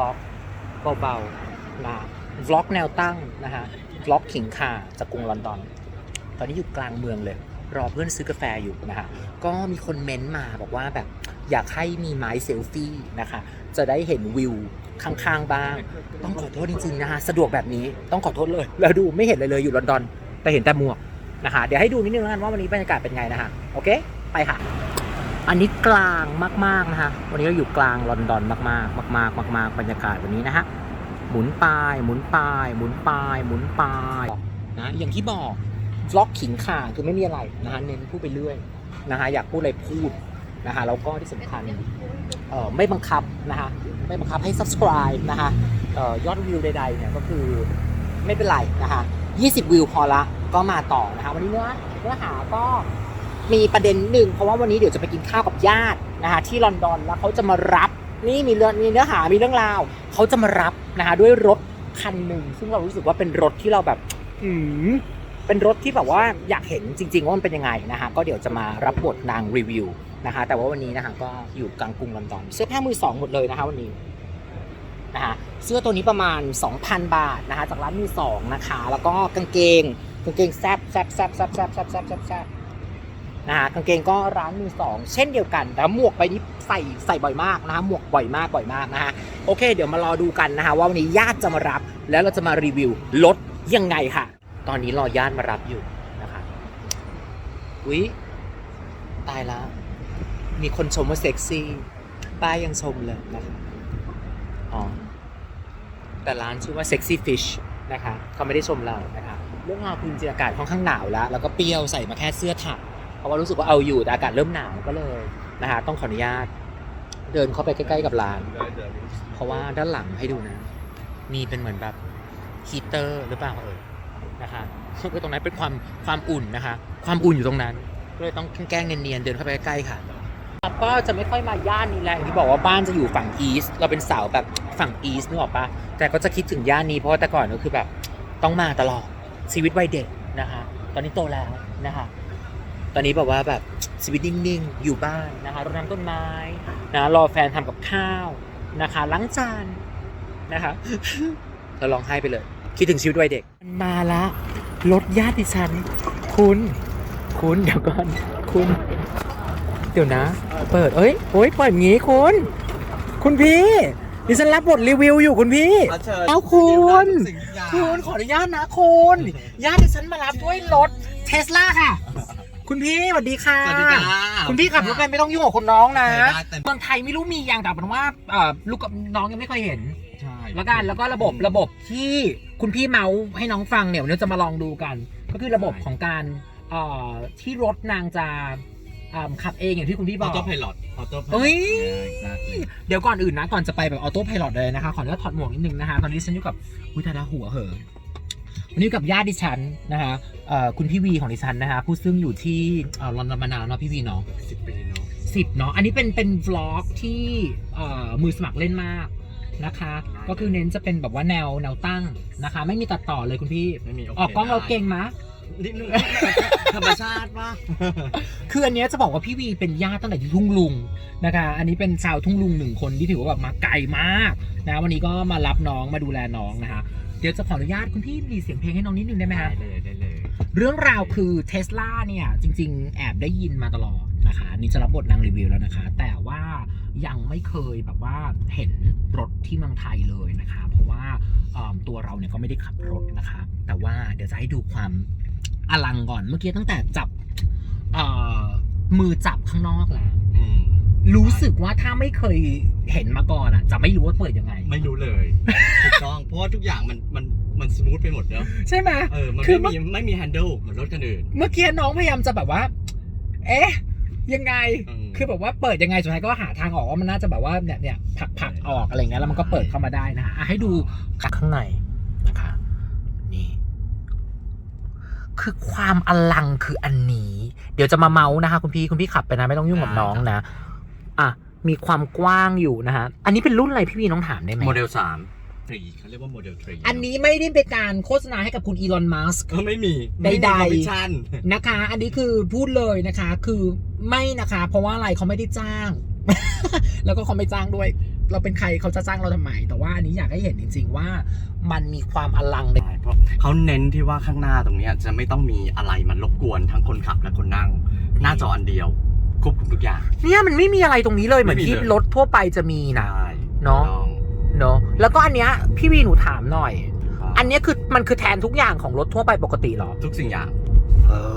ล็อกเบาๆนะวล็อกแนวตั้งนะฮะวล็อกขิงข่าจากกรุงลอนดอน ตอนนี้อยู่กลางเมืองเลย รอเพื่อนซื้อกาแฟอยู่นะฮะก็มีคนเม้นต์มาบอกว่าแบบอยากให้มีไม้เซลฟี่นะคะ จะได้เห็นวิวข้างๆบ้าง ต้องขอโทษจริงๆนะฮะสะดวกแบบนี้ต้องขอโทษเลย แล้วดูไม่เห็นเลยเลยอยู่ลอนดอน แต่เห็นแต่หมวกนะคะ เดี๋ยวให้ดูนิดนึงแล้วกันว่าวันนี้บรรยากาศเป็นไงนะฮะโอเค ไปค่ะ อันนี้กลางมากๆนะฮะวันนี้เราอยู่กลางลอนดอนมากๆ มาก ๆ มาก ๆ บรรยากาศวันนี้นะฮะหมุนปลาย หมุนปลาย หมุนปลาย หมุนปลายนะอย่างที่บอกล็อกขิงข่าคือไม่มีอะไรนะฮะเน้นพูดไปเรื่อยนะฮะอยากพูดอะไรพูดนะฮะแล้วก็ที่สำคัญเอ่อไม่บังคับนะฮะไม่บังคับให้ subscribe นะฮะเอ่อยอดวิวใดๆเนี่ยก็คือไม่เป็นไรนะฮะ20 วิวพอละก็มาต่อนะฮะวันนี้เนื้อเนื้อหาก็ มีประเด็นหนึ่งเพราะว่าวันนี้เดี๋ยวจะไปกินข้าวกับญาตินะคะที่ลอนดอนแล้วเขาจะมารับนี่มีเรื่องมีเนื้อหามีเรื่องราวเขาจะมารับนะคะด้วยรถคันหนึ่งซึ่งเรารู้สึกว่าเป็นรถที่เราแบบ อืมเป็นรถที่แบบว่าอยากเห็นจริง ๆ ว่ามันเป็นยังไงนะคะก็เดี๋ยวจะมารับบทนางรีวิวนะคะแต่ว่าวันนี้นะคะก็อยู่กลางกรุงลอนดอนเสื้อผ้ามือสองหมดเลยนะคะวันนี้นะคะเสื้อตัวนี้ประมาณ 2,000 บาทนะคะจากร้านมือสองนะคะ แล้วก็กางเกงกางเกงแซบแซบแซบแซบแซบแซบแซบแซบแซบ นะฮะกางเกงก็ร้านมือสองเช่นเดียวกันแต่หมวกไปนี้ใส่ใส่บ่อยมากนะฮะหมวกบ่อยมากบ่อยมากนะฮะโอเค เดี๋ยวมารอดูกันนะฮะว่าวันนี้ญาติจะมารับ แล้วเราจะมารีวิวรถยังไงค่ะ ตอนนี้รอญาติมารับอยู่นะคะอุ๊ยตายแล้วมีคนชมว่าเซ็กซี่ป้ายังชมเลยนะคะอ๋อแต่ร้านชื่อว่า Sexy Fish นะคะเขาไม่ได้ชมเรานะคะเรื่องราวคือจริงๆอากาศค่อนข้างหนาวแล้ว แล้วก็เปรี้ยวใส่มาแค่เสื้อถัก เพราะว่ารู้สึกว่าเอาอยู่แต่อากาศเริ่มหนาวก็เลยนะฮะต้องขออนุญาต เดินเข้าไปใกล้ๆกับร้าน เพราะว่าด้านหลังให้ดูนะ มีเป็นเหมือนแบบฮีเตอร์หรือเปล่าเอ่ยนะคะก็ตรงนั้นเป็นความความอุ่นนะคะ ความอุ่นอยู่ตรงนั้นก็เลยต้องแกล้งเนียนๆเดินเข้าไปใกล้ๆค่ะก็จะไม่ค่อยมาย่านนี้แหละอย่างที่บอกว่าบ้านจะอยู่ฝั่งอีสต์เราเป็นสาวแบบฝั่งอีสต์นึกออกปะแต่ก็จะคิดถึงย่านนี้เพราะแต่ก่อนก็คือแบบต้องมาตลอดชีวิตวัยเด็กนะคะ ตอนนี้โตแล้วนะคะ ตอนนี้แบบว่าแบบชีวิตนิ่งๆ อยู่บ้านนะคะรดน้ำต้นไม้นะรอแฟนทำกับข้าวนะคะล้างจานนะคะเราร้องไห้ไปเลย คิดถึงชีวิตวัยเด็กมาละรถญาติดิฉัน คุณคุณเดี๋ยวก่อนคุณ เดี๋ยวนะ เปิดเอ้ยโอ้ยเปิดงี้คุณ คุณพี่ดิฉันรับบทรีวิวอยู่คุณพี่เอ้าคุณคุณขออนุญาตนะคุณญาติดิฉันมารับด้วยรถเทสลาค่ะ คุณพี่สวัสดีค่ะ สวัสดีจ้าคุณพี่ขับรถไปไม่ต้องยุ่งกับคนน้องนะได้แต่ เมืองไทยไม่รู้มีอย่างแต่เป็นว่าเอ่อลูกกับน้องยังไม่เคยเห็น ใช่แล้วกันแล้วก็ระบบระบบที่คุณพี่เมาส์ให้น้องฟังเนี่ยวันนี้จะมาลองดูกัน ก็คือระบบของการเอ่อที่รถนางจะเอ่อขับเองอย่างที่คุณพี่บอออก โต้ไพลอตออโต้ไพลอตเฮ้ย เดี๋ยวก่อนอื่นนะก่อนจะไปแบบออโต้ไพลอตเลยนะคะ ขออนุญาตถอดหมวกนิดนึงนะคะ ตอนนี้ฉันอยู่กับวิทยาหัวเหอะ วันนี้อยู่กับญาติดิฉันนะคะเอ่อคุณพี่วีของดิฉันนะคะผู้ซึ่งอยู่ที่เอ่อลอนดอนมานานเนาะพี่วีเนาะสิบปีเนาะสิบเนาะอันนี้เป็นเป็นวล็อกที่เอ่อมือสมัครเล่นมากนะคะ ก็คือเน้นจะเป็นแบบว่าแนวแนวตั้งนะคะ ไม่มีตัดต่อเลยคุณพี่ไม่มีโอเคออกกล้องเราเก่งมะ นิดนึงธรรมชาติป่ะคืออันเนี้ยจะบอกว่าพี่วีเป็นญาติตั้งแต่ที่ทุ่งลุงนะคะ อันนี้เป็นชาวทุ่งลุงหนึ่งคนที่ถือว่าแบบมาไกลมากนะวันนี้ก็มารับน้องมาดูแลน้องนะคะ เดี๋ยวจะขออนุญาตคุณพี่มีเสียงเพลงให้น้องนิดนึงได้ไหมได้ฮะเลยได้เลยเรื่องราวคือเทสลาเนี่ยจริง ๆ แอบได้ยินมาตลอดนะคะนี่จะรับบทนางรีวิวแล้วนะคะ แต่ว่ายังไม่เคยแบบว่าเห็นรถที่เมืองไทยเลยนะคะ เพราะว่าเอิ่มตัวเราเนี่ยก็ไม่ได้ขับรถนะคะ แต่ว่าเดี๋ยวจะให้ดูความอลังก่อนเมื่อกี้ตั้งแต่จับเอ่อมือจับข้างนอกแล้ว อืม รู้สึกว่าถ้าไม่เคยเห็นมาก่อนอะ จะไม่รู้ว่าเปิดยังไง ไม่รู้เลยถูกต้อง เพราะว่าทุกอย่างมันมันมันสมูทไปหมดเนอะใช่ไหมเออมันคือไม่เมื่อมีไม่มีแฮนเดิลเหมือนรถคันอื่น เมื่อกี้น้องพยายามจะแบบว่า เอ๊ะยังไงมคือแบบว่าเปิดยังไงสุดท้ายก็หาทางออกว่ามันน่าจะแบบว่าเนี่ยเนี่ยผลักผลักออกอะไรเงี้ยแล้วมันก็เปิดเข้ามาได้นะฮะอะให้ดูข้างในนะคะนี่คือความอลังคืออันนี้ เดี๋ยวจะมาเมาส์นะคะ คุณพี่คุณพี่ขับไปนะไม่ต้องยุ่งกับน้องนะอะ มีความกว้างอยู่นะฮะ อันนี้เป็นรุ่นอะไรพี่พี่น้องถามได้ไหมโมเดลสามทรีเขาเรียกว่าโมเดลทรีอันนี้ไม่ได้เป็นการโฆษณาให้กับคุณอีลอน มัสก์ก็ไม่มีใดๆคอมมิชชั่นนะคะ อันนี้คือพูดเลยนะคะ คือไม่นะคะ เพราะว่าอะไรเขาไม่ได้จ้าง แล้วก็เขาไม่จ้างด้วย เราเป็นใครเขาจะจ้างเราทำไม แต่ว่าอันนี้อยากให้เห็นจริง ๆ ว่ามันมีความอลังในใช่เพราะเขาเน้นที่ว่าข้างหน้าตรงเนี้ยจะไม่ต้องมีอะไรมันรบกวนทั้งคนขับและคนนั่ง หน้าจออันเดียว ควบคุมทุกอย่าง เนี่ยมันไม่มีอะไรตรงนี้เลยเหมือนไม่มีที่เลยรถทั่วไปจะมีนะใช่เนอะถูกต้อง เนาะแล้วก็อันเนี้ยพี่วีหนูถามหน่อย ครับ อันเนี้ยคือมันคือแทนทุกอย่างของรถทั่วไปปกติเหรอทุกสิ่งอย่าง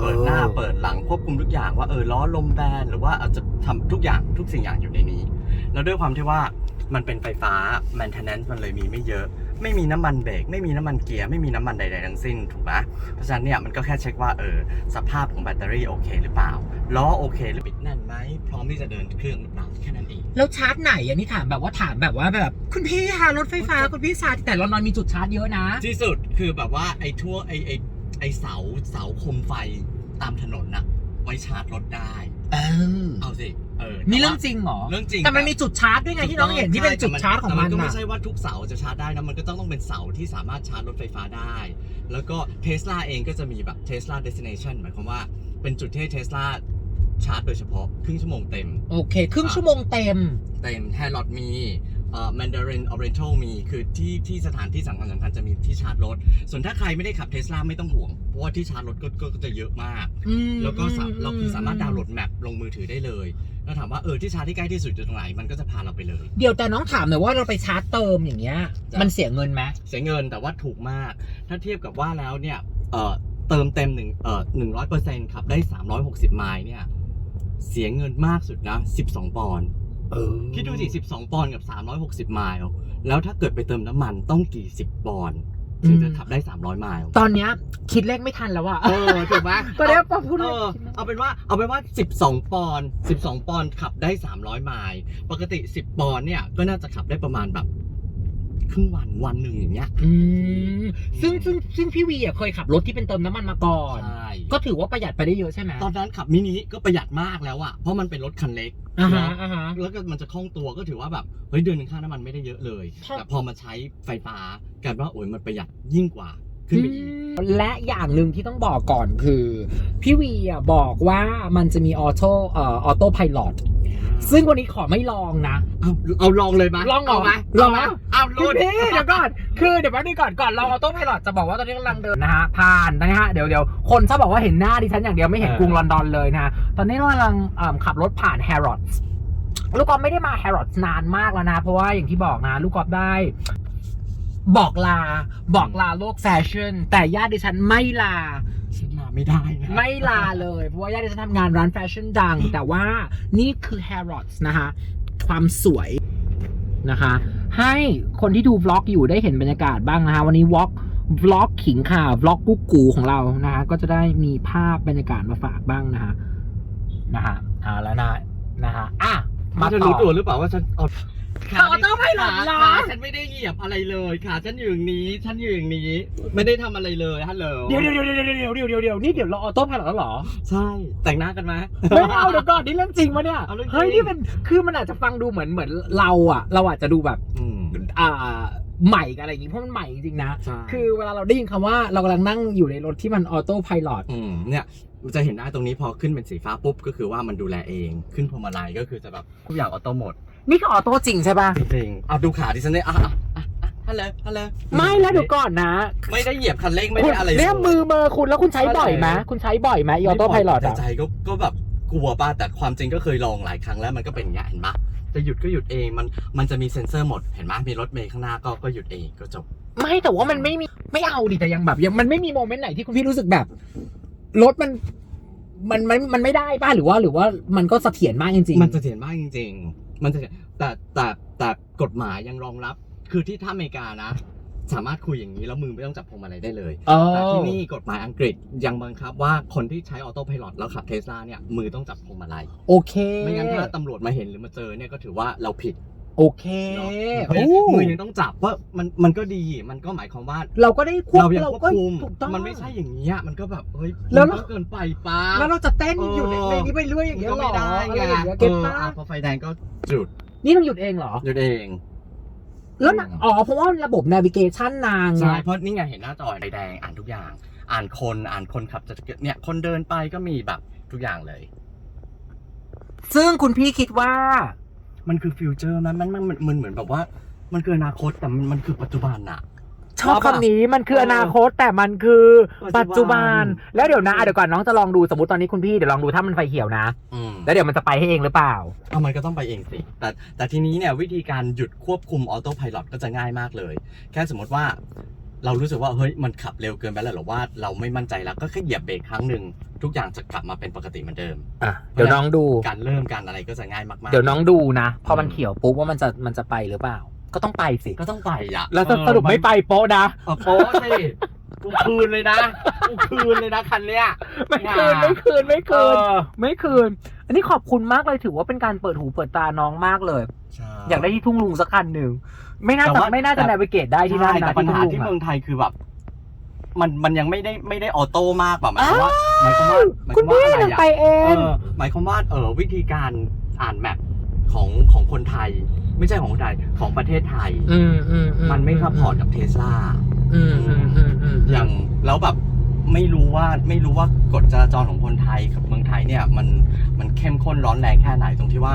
เปิดหน้าเปิดหลังควบคุมทุกอย่างว่าเออล้อลมแบนหรือว่าอาจจะทำทุกอย่างทุกสิ่งอย่างอยู่ในนี้ แล้วด้วยความที่ว่ามันเป็นไฟฟ้า maintenance มันเลยมีไม่เยอะ ไม่มีน้ำมันเบรกไม่มีน้ำมันเกียร์ไม่มีน้ำมันใดๆทั้งสิ้นถูกไหมเพราะฉะนั้นเนี่ยมันก็แค่เช็คว่าเออสภาพของแบตเตอรี่โอเคหรือเปล่าล้อโอเคหรือปิดแน่นไหมพร้อมที่จะเดินเครื่องหรือเปล่าแค่นั้นเองแล้วชาร์จไหนอันนี้ถามแบบว่าถามแบบว่าแบบคุณพี่ค่ะรถไฟฟ้าคุณพี่ชาร์จแต่ลอนดอนมีจุดชาร์จเยอะนะ ที่สุดคือแบบว่าไอ้ทั่วไอ้ไอ้ไอ้เสาเสาคมไฟตามถนนน่ะ ไว้ชาร์จรถได้เออเอาสิ เออนี่แต่เรื่ว่าองจริงเหรอ เรื่องจริงแต่มันมีจุดชาร์จด้วยไงที่น้องเห็นที่เป็นจุดชาร์จของมันแต่ก็ไม่น่ะ ใช่ว่าทุกเสาจะชาร์จได้นะ มันก็ต้องต้องเป็นเสาที่สามารถชาร์จรถไฟฟ้าได้ แล้วก็เทสลาเองก็จะมีแบบ Tesla Destination หมายความว่าเป็นจุดที่เทสลาชาร์จโดยเฉพาะ ครึ่งชั่วโมงเต็ม โอเค ครึ่งชั่วโมงเต็ม เต็มแฮร์รอดมี เอ่อ Mandarin Oriental มีคือที่ที่สถานที่สำคัญสำคัญจะมีที่ชาร์จรถ ส่วนถ้าใครไม่ได้ขับเทสลาไม่ต้องห่วง เพราะว่าที่ชาร์จรถก็ก็ก็จะเยอะมาก อืมแล้วก็สาอืมเราคือสามารถดาวน์โหลดแมปลงมือถือได้เลย แล้วถามว่าเออที่ชาร์จที่ใกล้ที่สุดอยู่ตรงไหนมันก็จะพาเราไปเลย เดี๋ยวแต่น้องถามหน่อยว่าเราไปชาร์จเติมอย่างเงี้ย จ้ะ มันเสียเงินไหมเสียเงินแต่ว่าถูกมาก ถ้าเทียบกับว่าแล้วเนี่ยเอ่อเติมเต็มหนึ่งเอ่อหนึ่งร้อยเปอร์เซ็นต์ขับได้สามร้อยหกสิบไมล์เนี่ย เสียเงินมากสุดนะสิบสองปอนด์ เออคิดดูสิสิบสองปอนด์กับสามร้อยหกสิบไมล์ แล้วถ้าเกิดไปเติมน้ำมันต้องกี่สิบปอนด์ถึงจะขับได้สามร้อยไมล์ ตอนเนี้ยคิดเลขไม่ทันแล้วอะเออถูกไหมตอนเนี้ยพอพูดเออเอาเป็นว่าเอาเป็นว่า 12 ปอนด์12 ปอนด์ขับได้ 300 ไมล์ ปกติ 10 ปอนด์เนี่ยก็น่าจะขับได้ประมาณแบบ ครึ่งวันวันหนึ่งอย่างเงี้ยอืมซึ่งซึ่งซึ่งพี่วีอะเคยขับรถที่เป็นเติมน้ำมันมาก่อน ใช่ก็ถือว่าประหยัดไปได้เยอะใช่ไหมตอนนั้นขับมินิก็ประหยัดมากแล้วอะเพราะมันเป็นรถคันเล็กอ่าฮะเนาะอ่าฮะ แล้วก็มันจะคล่องตัวก็ถือว่าแบบเฮ้ยเดือนหนึ่งค่าน้ำมันไม่ได้เยอะเลย ครับ แต่พอมาใช้ไฟฟ้ากลายเป็นว่าโอ้ยมันประหยัดยิ่งกว่า ขึ้นไปอีกและอย่างหนึ่งที่ต้องบอกก่อนคือ พี่วีอะบอกว่ามันจะมีออโต้เอ่อออโต้พายโซึ่งวันนี้ขอไม่ลองนะ เอาเอาลองเลยไหมลองเหรอเาไหมลองไหมเอาคุลุ้ณนพี่เดี๋ยวก่อน คือเดี๋ยวแป๊บนึงก่อน ก่อนลองออโต้พายจะบอกว่าตอนนี้กำลังเดินนะฮะ ผ่านนะฮะ เดี๋ยวเดี๋ยวคนชอบบอกว่าเห็นหน้าดิฉันอย่างเดียวไม่เห็นเออกรุงลอนดอนเลยนะฮะ ตอนนี้เรากำลังเอิ่มขับรถผ่านแฮร์รอดลูกกอล์ฟไม่ได้มาแฮร์รอดนานมากแล้วนะ เพราะว่าอย่างที่บอกนะ ลูกกอล์ฟได้ บอกลา บอกลาโลกแฟชั่น แต่ญาติดิฉันไม่ลา ฉันมาไม่ได้นะไม่ลาเลย เพราะว่าญาติดิฉันทำงานร้านแฟชั่นดัง แต่ว่านี่คือ Harrods นะคะ ความสวยนะคะ ให้คนที่ดูวล็อกอยู่ได้เห็นบรรยากาศบ้างนะคะ วันนี้วล็อกวล็อกขิงข่าววล็อกกุ๊กกูของเรานะคะ ก็จะได้มีภาพบรรยากาศมาฝากบ้างนะคะนะคะเอาแล้วนะนะคะอะ มัมานจะต่รู้ตัวอหรือเปล่าว่าฉันเอาขาออโต้ไพลอตขาเหรอ ขาฉันไม่ได้เหยียบอะไรเลย ขาฉันอยู่อย่างนี้ ฉันอยู่อย่างนี้ ไม่ได้ทำอะไรเลยฮัลโหลเดี๋ยวเดี๋ยวเดี๋ยวเดี๋ยวเดี๋ยวเดี๋ยวเดี๋ยวเดี๋ยวนี่เดี๋ยวเราออโต้พายแล้วเหรอ ใช่แต่งหน้ากันไหม ไม่เอาเดี๋ยวก่อนนี่เรื่องจริงปะเนี่ยเอาเรื่องจริง เฮ้ยนี่เป็นคือมันอาจจะฟังดูเหมือนเหมือนเราอะเราอาจจะดูแบบอืมอ่าใหม่กับอะไรอย่างงี้เพราะมันใหม่จริงๆนะ ใช่คือเวลาเราได้ยินคำว่าเรากำลังนั่งอยู่ในรถที่มันออโต้พายโอืมเนี่ยมัน จะเห็นได้ตรงนี้พอขึ้นเป็นสีฟ้าปุ๊บก็คือว่ามันดูแลเอง ขึ้นพวงมาลัยก็คือจะแบบทุกอย่างออโต้หมด นี่คือออโต้จริงใช่ป่ะ จริงๆเอาดูขาดิฉันเนี่ยอะอะอะอะฮัลโหลฮัลโหลไม่แล้วเดี๋ยวก่อนนะไม่ได้เหยียบคันเร่งไม่คุณได้อะไรเลยเนี่ยมือเมอร์คุณแล้วคุณใช้บ่อยไหมคุณใช้บ่อยไหมออโต้พายโแต่อะใจก็ก็แบบกลัวป่ะแต่ความจริงก็เคยลองหลายครั้งแล้วมันก็เป็นอย่างเงี้ยเห็นปะจะหยุดก็หยุดเองมันมันจะมีเซ็นเซอร์หมดเห็นไหมมีรถเมย์ข้างหน้าก็ก็หยุดเองก็จบ ไม่แต่ว่ามันไม่มีไม่เอาดิแต่ยังแบบยังมันไม่มีโมเมนต์ไหนที่คุณพี่รู้สึกแบบ รถมันมันมันมันไม่ได้ป่ะหรือว่า หรือว่ามันก็เสถียรมากจริงๆ มันจะเถียนมากจริง ๆ มันจะแต่แต่แต่กฎหมายยังรองรับ คือที่ถ้าอเมริกานะ สามารถคุยอย่างนี้แล้วมือไม่ต้องจับพวงมาลัยได้เลยเออแต่ที่นี่กฎหมายอังกฤษยังบังคับว่าคนที่ใช้ออโต้พายロแล้วขับเทสลาเนี่ยมือต้องจับพวงมาลัยโอเค ไม่งั้นถ้าตำรวจมาเห็นหรือมาเจอเนี่ยก็ถือว่าเราผิด โอเคเนาะโอ้ มือยังต้องจับเพราะมันมันก็ดีมันก็หมายความว่า เราก็ได้ควบเรายังเราควบก็คุมถูกต้อง มันไม่ใช่อย่างนี้ยมันก็แบบเฮ้ยแล้วมั นก็เกินไปป้า แล้วเราจะเต้นเอออยู่ในในนี้ไปเรื่อยอย่างเงี้ยก็หรไม่อได้อะไรไงอย่างเงี้ยเอเก็ตอป้าอะพอไฟแดงก็หยุดนี่ต้องหยุดเองเหรอ หยุดเอง แล้วนะอ๋อเพราะว่าระบบ navigation นางไง ใช่เพราะนี่ไงเห็นหน้าจอไฟแดงอ่านทุกอย่าง อ่านคนอ่านคนขับจะเนี่ยคนเดินไปก็มีแบบทุกอย่างเลย ซึ่งคุณพี่คิดว่า มันคือฟิวเจอร์มันมันมันมันมันเหมือนแบบว่า มันคืออนาคตแต่มันมันคือปัจจุบันอะ ชอบคำนี้มันคืออนาคตแต่มันคือปัปัจจจุจุบับันนแล้วเดี๋ยวนะอะเดี๋ยวก่อนน้องจะลองดูสมมติตอนนี้คุณพี่เดี๋ยวลองดูถ้ามันไฟเขียวนะ อืม แล้วเดี๋ยวมันจะไปให้เองหรือเปล่า เอามันก็ต้องไปเองสิ แต่แต่ทีนี้เนี่ยวิธีการหยุดควบคุมออโต้พายロก็จะง่ายมากเลย แค่สมมติว่า เรารู้สึกว่าเฮ้ยมันขับเร็วเกินไปแล้วหรือว่าเราไม่มั่นใจแล้วก็แค่เหยียบเบรกครั้งหนึ่งทุกอย่างจะกลับมาเป็นปกติเหมือนเดิม อะเดี๋ยวน้องดู การเริ่มการอะไรก็จะง่ายมากๆ เดี๋ยวน้องดูนะพอมันอืมเขียวปุ๊บว่ามันจะมันจะไปหรือเปล่า ก็ต้องไปสิ ก็ต้องไปอะแล้วจะสรุปไม่ไปโป๊ะนะเออโป๊ะสิกูคืนเลยนะกูคืนเลยนะคันเนี้ยไม่คืนไม่คืนไม่เอคืนอไม่คืน อันนี้ขอบคุณมากเลยถือว่าเป็นการเปิดหูเปิดตาน้องมากเลยใช่อยากได้ที่ทุ่งลุงสักคันหนึ่ง ไม่น่าแต่จะว่าไม่น่าจะแต่ นาวิเกตได้ที่นั่นใช่นะแต่ปัญที่หาทุ่งลุที่งเมือะองไทยคือแบบ มันมันยังไม่ได้ไม่ได้ออโต้มากแบบหมายความว่าหมายความว่าหมายคคุวาณมว่าพี่อะไรนางอะไปเอเอง อหมายความว่าเออวิธีการอ่านแมปของของคนไทย ไม่ใช่ของคนไทยของประเทศไทย อืมอืมมันไม่ซัพพอร์ตกับเทสลา อืมอืมอืมอืมอย่างแล้วแบบไม่รู้ว่าไม่รู้ว่ากฎจราจรของคนไทยกับเมืองไทยเนี่ยมันมันเข้มข้นร้อนแรงแค่ไหนตรงที่ว่า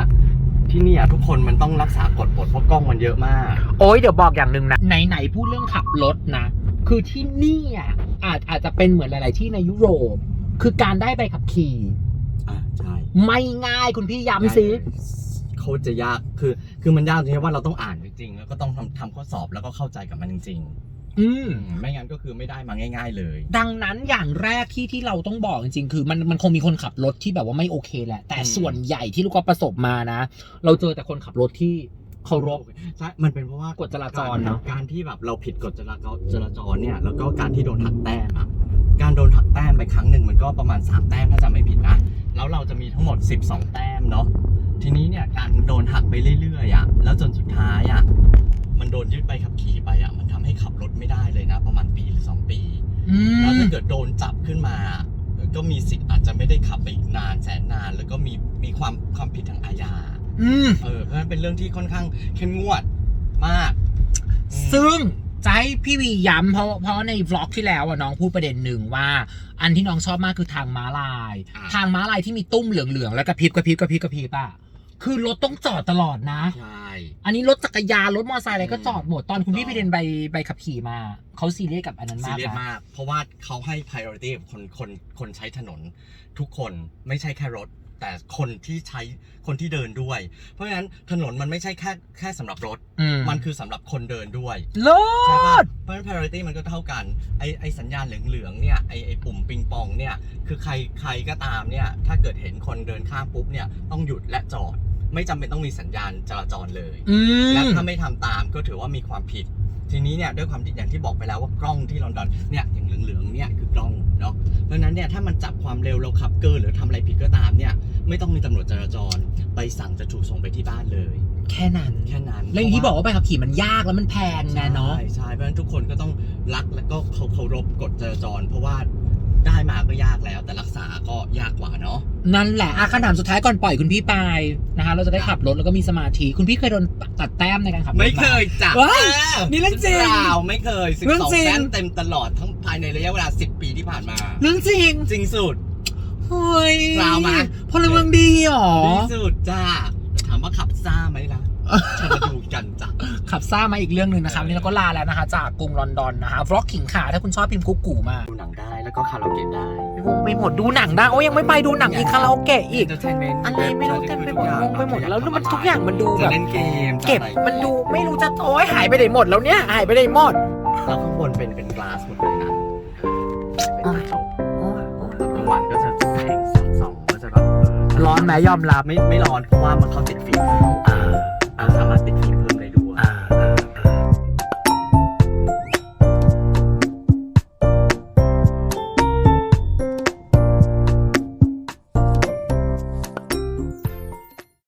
ที่เนี่ยทุกคนมันต้องรักษากฎบทเพราะกล้องมันเยอะมาก โอ้ยเดี๋ยวบอกอย่างหนึ่งนะ ไหนๆพูดเรื่องขับรถนะ คือที่นี่อะอาจอาจจะเป็นเหมือนหลาย ๆ ที่ในยุโรป คือการได้ใบขับขี่ อ่าใช่ไม่ง่ายคุณพี่ย้ำซิโคตรจะยากคือ คือมันยากตรงที่ว่าเราต้องอ่านจริงๆแล้วก็ต้องทำทำข้อสอบแล้วก็เข้าใจกับมันจริงอืๆม อืม ไม่งั้นก็คือไม่ได้มาง่าย ๆ เลย ดังนั้นอย่างแรกที่ที่เราต้องบอกจริงๆ คือมันมันคงมีคนขับรถที่แบบว่าไม่โอเคแหละ แต่อืม ส่วนใหญ่ที่ลูกก็ประสบมานะ เราเจอแต่คนขับรถที่เคารพ ใช่มันเป็นเพราะว่ากฎจราจรเนอะ การที่แบบเราผิดกฎจราจรจราจรเนี่ย แล้วก็การที่โดนหักแต้มอะการโดนหักแต้มไปครั้งหนึ่งมันก็ประมาณ 3 แต้มถ้าจำไม่ผิดนะ แล้วเราจะมีทั้งหมด 12 แต้มเนาะ ทีนี้เนี่ยการโดนหักไปเรื่อยๆอะแล้วจนสุดท้ายอะ มันโดนยึดใบขับขี่ไปอะมันทำให้ขับรถไม่ได้เลยนะ ประมาณปีหรือ2ปีอืแล้วมถ้าเกิดโดนจับขึ้นมา ก็มีสิทธิ์อาจจะไม่ได้ขับไปอีกนานแสนนาน แล้วก็มีมีความความผิดทางอาญาอืมเออเพราะฉะนั้นเป็นเรื่องที่ค่อนข้างเข้มงวดมากอืมซึ่งใจะให้พี่วีย้ำเพราะเพราะในวล็อกที่แล้วอะน้องพูดประเด็นหนึ่งว่า อันที่น้องชอบมากคือทางม้าลายอ่าทางม้าลายที่มีตุ้มเหลืองๆแล้วกระพริบกระพริบกระพริบกระพริบอะ คือรถต้องจอดตลอดนะ ใช่ อันนี้รถจักรยานรถมอเตอร์ไซค์อะไรก็อืมจอดหมด ตอนคุณพี่ต่อไปเรียนใบใบขับขี่มา เขาซีเรียสกับอันนั้นซีมากเรียสนะ มาก เพราะว่าเขาให้ priority กับคนคนคนใช้ถนนทุกคนไม่ใช่แค่รถ แต่คนที่ใช้คนที่เดินด้วย เพราะฉะนั้นถนนมันไม่ใช่แค่แค่สำหรับรถ อืมมันคือสำหรับคนเดินด้วยโลใช่ปะดเพราะฉะนั้น priority มันก็เท่ากัน ไอไอสัญญาณเหลืองๆเนี่ย ไอไอปุ่มปิงปองเนี่ย คือใครใครก็ตามเนี่ย ถ้าเกิดเห็นคนเดินข้ามปุ๊บเนี่ย ต้องหยุดและจอด ไม่จำเป็นต้องมีสัญญาณจราจรเลย อืม และถ้าไม่ทำตามก็ถือว่ามีความผิด ทีนี้เนี่ยด้วยความที่อย่างที่บอกไปแล้วว่ากล้องที่ลอนดอนเนี่ยอย่างเหลืองๆเนี่ยคือกล้องเนาะเพราะฉะนั้นเนี่ยถ้ามันจับความเร็วเราขับเกินหรือทำอะไรผิดก็ตามเนี่ยไม่ต้องมีตำรวจจราจรใบสั่งจะถูกส่งไปที่บ้านเลย แค่นั้น แค่นั้นแล้วอย่างที่บอกว่าใบขับขี่มันยากแล้วมันแพงไงเนาะ ใช่ใช่เพราะฉะนั้นทุกคนก็ต้องรักและก็เคาเคารพกฎจราจร เพราะว่า ได้มาก็ยากแล้ว แต่รักษาก็ยากกว่าเนาะนั่นแหละอะคำถามสุดท้ายก่อนปล่อยคุณพี่ไปนะคะ เราจะได้ขับรถแล้วก็มีสมาธิ คุณพี่เคยโดนตัดแต้มในการขับรถไม่เคยจ้ะว้ายเออนี่เรื่องจริงเปล่าไม่เคยเรื่องจริง12แต้มเต็มตลอดทั้งภายในระยะเวลา10ปีที่ผ่านมา เรื่องจริง จริงสุดเฮ้ยกล่าวมาพลเมืองดีหรอดีสุดจ้าถามว่าขับซ่าไหมล่ะจะมาดูกันจ้ะ ขับซ่ามาอีกเรื่องหนึ่งนะครับเออวันนี้เราก็ลาแล้วนะคะ จากกรุงลอนดอนนะคะวล็อกขิงขาถ้าคุณชอบพิมพ์กุ๊กกูมาดูหนังได้แล้วก็คาราโอเกะได้งงไปหมดดูหนังได้โอ้ยยังไม่ไปดูหนังอีกคาราโอเกะอีก Entertainment อะไรไม่รู้เต็มไปหมดงงไปหมดแล้วมันทุกอย่างมันดูจะแบบ เล่นเกมจะเก็บอะไรมันดูไม่รู้จะโอ้ยหายไปไหนหมดแล้วเนี่ยหายไปไหนหมดแล้วข้างบนเป็นเป็นกลาสหมดเลยนะเป็นกระจกโอ้ยโอ้ยกลางวันก็จะแสงสองก็จะแบบร้อนไหมยอมรับไม่ไม่ร้อนเพราะว่ามันเขาติดฟิล์มเอ